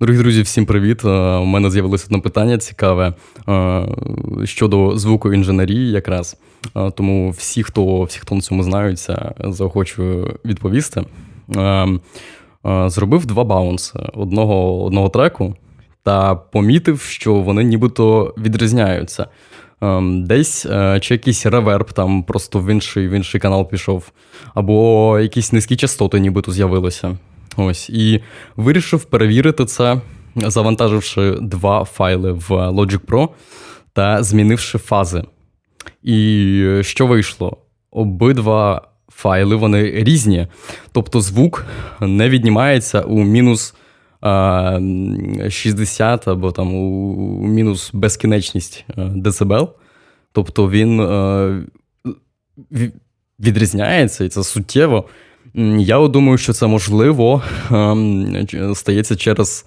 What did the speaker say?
Дорогі друзі, всім привіт. Е, У мене з'явилось одне питання цікаве е, щодо звукоінженерії, якраз. Е, Тому всі, хто, всі, хто на цьому знаються, заохочую відповісти. Зробив два баунси одного, одного треку та помітив, що вони нібито відрізняються. Десь чи якийсь реверб там просто в інший, в інший канал пішов, або якісь низькі частоти нібито з'явилися. Ось. І вирішив перевірити це, завантаживши два файли в Logic Pro та змінивши фази. І що вийшло? Обидва файли вони різні. Тобто звук не віднімається у мінус а, 60 або там у мінус безкінечність е, децибел. Тобто він е, відрізняється, і це суттєво. Я думаю, що це можливо. Ем, стається через